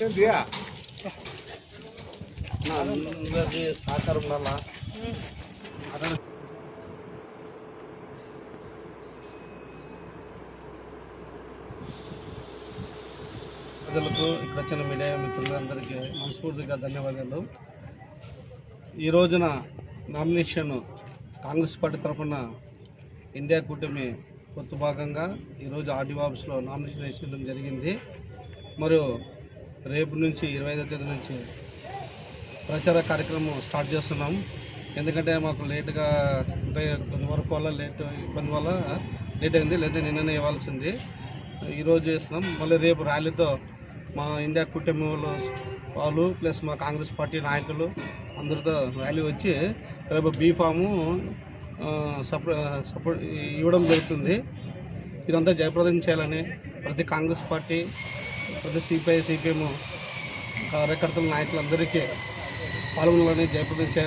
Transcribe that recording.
అందరికీ సహకారం వల్ల ప్రజలకు ఇక్కడ వచ్చిన మీడియా మిత్రులందరికీ మనస్ఫూర్తిగా ధన్యవాదాలు. ఈ రోజున నామినేషన్ కాంగ్రెస్ పార్టీ తరఫున ఇండియా కూటమి కొత్త భాగంగా ఈరోజు ఆర్డీఓ ఆఫీస్లో నామినేషన్ వేసుకోవడం జరిగింది. మరియు రేపు నుంచి ఇరవై ఐదో తేదీ నుంచి ప్రచార కార్యక్రమం స్టార్ట్ చేస్తున్నాం. ఎందుకంటే మాకు లేట్గా అంటే కొన్ని వరకు వల్ల లేట్ ఇబ్బంది వల్ల లేట్ అయింది. లేదా నిన్ననే ఇవ్వాల్సింది. ఈరోజు చేస్తున్నాం. మళ్ళీ రేపు ర్యాలీతో మా ఇండియా కూటమి వాళ్ళు వాళ్ళు ప్లస్ మా కాంగ్రెస్ పార్టీ నాయకులు అందరితో ర్యాలీ వచ్చి రేపు బీఫాము సపోర్ట్ సపోర్ట్ ఇవ్వడం జరుగుతుంది. ఇదంతా జయప్రదం చేయాలని ప్రతి కాంగ్రెస్ పార్టీ పెద్ద సిపిఐ సిపిఎం కార్యకర్తల నాయకులందరికీ పాల్గొనాలని జయప్రదం చేయాలి.